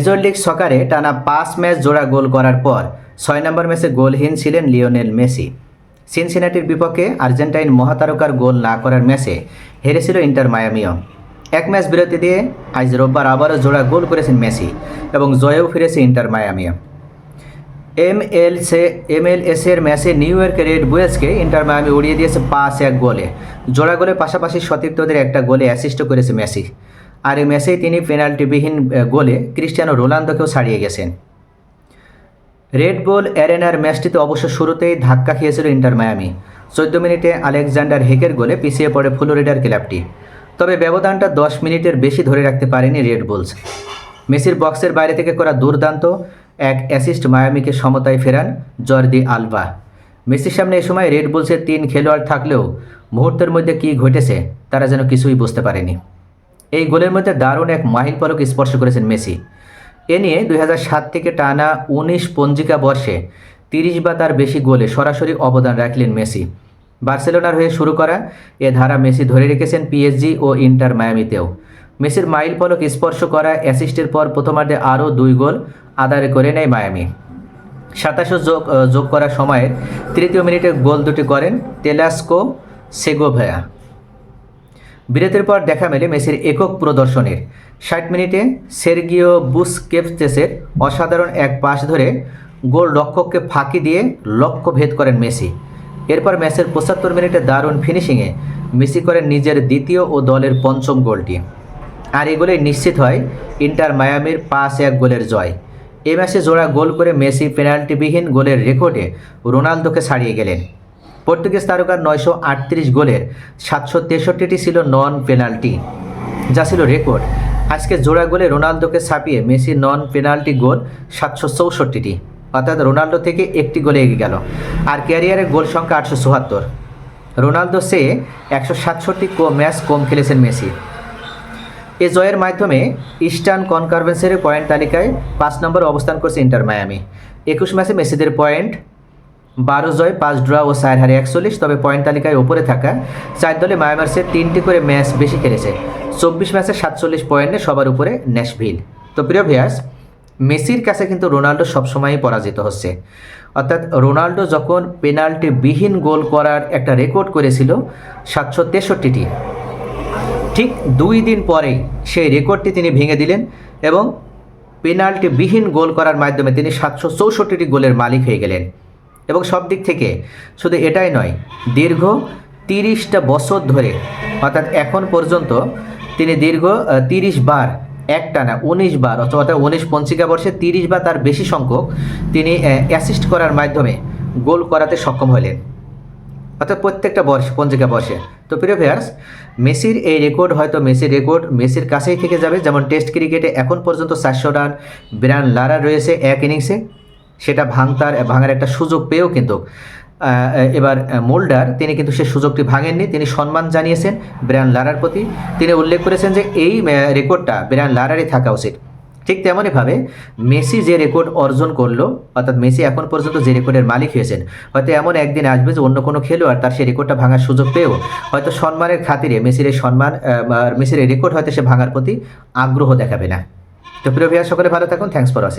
Major league সকারে টানা পাঁচ match জোড়া গোল করার পর ছয় নম্বর ম্যাচে গোলহীন ছিলেন লিওনেল মেসি। সিনসিনাটির বিপক্ষে আর্জেন্টাইন মহাতারকার গোল না করার ম্যাচে হেরেছিল ইন্টার মায়ামিও। এক ম্যাচ বিরতি দিয়ে আজ রোববার আবারও জোড়া গোল করেছেন মেসি এবং জয়েও ফিরেছে ইন্টার মায়ামিও। এম এল সে এম এল এস এর ম্যাচে নিউ ইয়র্কের রেড বুয়েসকে ইন্টার মায়ামি উড়িয়ে দিয়েছে পাঁচ এক গোলে। জোড়া গোলে পাশাপাশি সতীর্থদের একটা গোলে অ্যাসিস্ট করেছে মেসি। আর এই ম্যাচেই তিনি পেনাল্টিবিহীন গোলে ক্রিস্টিয়ানো রোনালদোকেও ছাড়িয়ে গেছেন। রেড বল অ্যারেনার ম্যাচটিতে অবশ্য শুরুতেই ধাক্কা খেয়েছিল ইন্টার মায়ামি। চোদ্দ মিনিটে আলেকজান্ডার হেকের গোলে পিছিয়ে পড়ে ফ্লোরিডার ক্লাবটি। তবে ব্যবধানটা দশ মিনিটের বেশি ধরে রাখতে পারেনি রেড বুলস। মেসির বক্সের বাইরে থেকে করা দুর্দান্ত এক অ্যাসিস্ট মায়ামিকে সমতায় ফেরান জর্দি আলভা। মেসির সামনে এ সময় রেড বুলসের তিন খেলোয়াড় থাকলেও মুহূর্তের মধ্যে কী ঘটেছে তারা যেন কিছুই বুঝতে পারেনি। এই গোলের মধ্যে দারুণ এক মাহিল পলক স্পর্শ করেছেন মেসি। এ নিয়ে দুই থেকে টানা উনিশ পঞ্জিকা বর্ষে তিরিশ বা তার বেশি গোলে সরাসরি অবদান রাখলেন মেসি। বার্সেলোনার হয়ে শুরু করা এ ধারা মেসি ধরে রেখেছেন পিএসজি ও ইন্টার মায়ামিতেও। মেসির মাইল পলক স্পর্শ করা অ্যাসিস্টের পর প্রথমার্ধে আরও দুই গোল আদায় করে নেয় মায়ামি। সাতাশো যোগ যোগ করার সময়ে তৃতীয় মিনিটে গোল দুটি করেন তেলাস্কো সেগোভেয়া। বিরতির পর দেখা মেলে মেসির একক প্রদর্শনের। ষাট মিনিটে সের্গিও বুসকেপতেসের অসাধারণ এক পাশ ধরে গোল রক্ষককে ফাঁকি দিয়ে লক্ষ্য ভেদ করেন মেসি। এরপর ম্যাচের পঁচাত্তর মিনিটে দারুণ ফিনিশিংয়ে মেসি করেন নিজের দ্বিতীয় ও দলের পঞ্চম গোলটি। আর এগুলোই নিশ্চিত হয় ইন্টার মায়ামির পাঁচ এক গোলের জয়। এ ম্যাচে জোড়া গোল করে মেসি পেনাল্টিবিহীন গোলের রেকর্ডে রোনালদোকে ছাড়িয়ে গেলেন। পর্তুগিজ তারকার নয়শো আটত্রিশ গোলের সাতশো তেষট্টিটি ছিল নন পেনাল্টি। যা ছিল রেকর্ড। আজকে জোড়া গোলে রোনালদোকে ছাপিয়ে মেসি নন পেনাল্টি গোল সাতশো চৌষট্টিটি। অর্থাৎ রোনালদো থেকে একটি গোলে এগিয়ে গেল। আর ক্যারিয়ারের গোল সংখ্যা আটশো চুয়াত্তর। রোনালদো সে একশো সাতষট্টি ম্যাচ কম খেলেছেন মেসি। এ জয়ের মাধ্যমে ইস্টার্ন কনকারভেন্সের পয়েন্ট তালিকায় পাঁচ নম্বর অবস্থান করছে ইন্টার মায়ামি। একুশ ম্যাচে মেসিদের পয়েন্ট বারো জয়, পাঁচ ড্র ও চার হারে একচল্লিশ, তবে পয়েন্ট তালিকায় ওপরে থাকা চার দলে মায়ামার্সের তিনটি করে ম্যাচ বেশি খেলেছে। চব্বিশ ম্যাচে সাতচল্লিশ পয়েন্টে সবার উপরে ন্যাশভিল তো প্রিয় ভিয়াস মেসির কাছে কিন্তু রোনাল্ডো সবসময়ই পরাজিত হচ্ছে। অর্থাৎ রোনাল্ডো যখন পেনাল্টি বিহীন গোল করার একটা রেকর্ড করেছিল সাতশো তেষট্টিটি, ঠিক দুই দিন পরেই সেই রেকর্ডটি তিনি ভেঙে দিলেন এবং পেনাল্টি বিহীন গোল করার মাধ্যমে তিনি সাতশো চৌষট্টিটি গোলের মালিক হয়ে গেলেন। এবং সব দিক থেকে শুধু এটাই নয়, দীর্ঘ তিরিশটা বছর ধরে, অর্থাৎ এখন পর্যন্ত তিনি দীর্ঘ তিরিশ বার একটানা উনিশ বার, অথবা উনিশ পঞ্চিকা বর্ষে তিরিশ বা তার বেশি সংখ্যক তিনি অ্যাসিস্ট করার মাধ্যমে গোল করাতে সক্ষম হলেন। অর্থাৎ প্রত্যেকটা বর্ষ পঞ্জিকা বর্ষে। তো প্রিয় ভিয়ার্স মেসির এই রেকর্ড হয়তো মেসির রেকর্ড মেসির কাছেই থেকে যাবে। যেমন টেস্ট ক্রিকেটে এখন পর্যন্ত চারশো রান, ব্রান লারা রয়েছে এক ইনিংসে সেটা ভাঙতার, ভাঙার একটা সুযোগ পেয়েও কিন্তু এবার মোল্ডার, তিনি কিন্তু সে সুযোগটি ভাঙেননি। তিনি সম্মান জানিয়েছেন ব্রায়ান লারার প্রতি। তিনি উল্লেখ করেছেন যে এই রেকর্ডটা ব্রায়ান লারারই থাকা উচিত। ঠিক তেমনইভাবে মেসি যে রেকর্ড অর্জন করল, অর্থাৎ মেসি এখন পর্যন্ত যে রেকর্ডের মালিক হয়েছেন, হয়তো এমন একদিন আসবে যে অন্য কোনো খেলোয়াড় তার সেই রেকর্ডটা ভাঙার সুযোগ পেয়েও, হয়তো সম্মানের খাতিরে মেসির এই সম্মান মেসির এই রেকর্ড হয়তো সে ভাঙার প্রতি আগ্রহ দেখাবে না। তো প্রিয় ভাইয়া সকলে ভালো থাকুন। Thanks for watching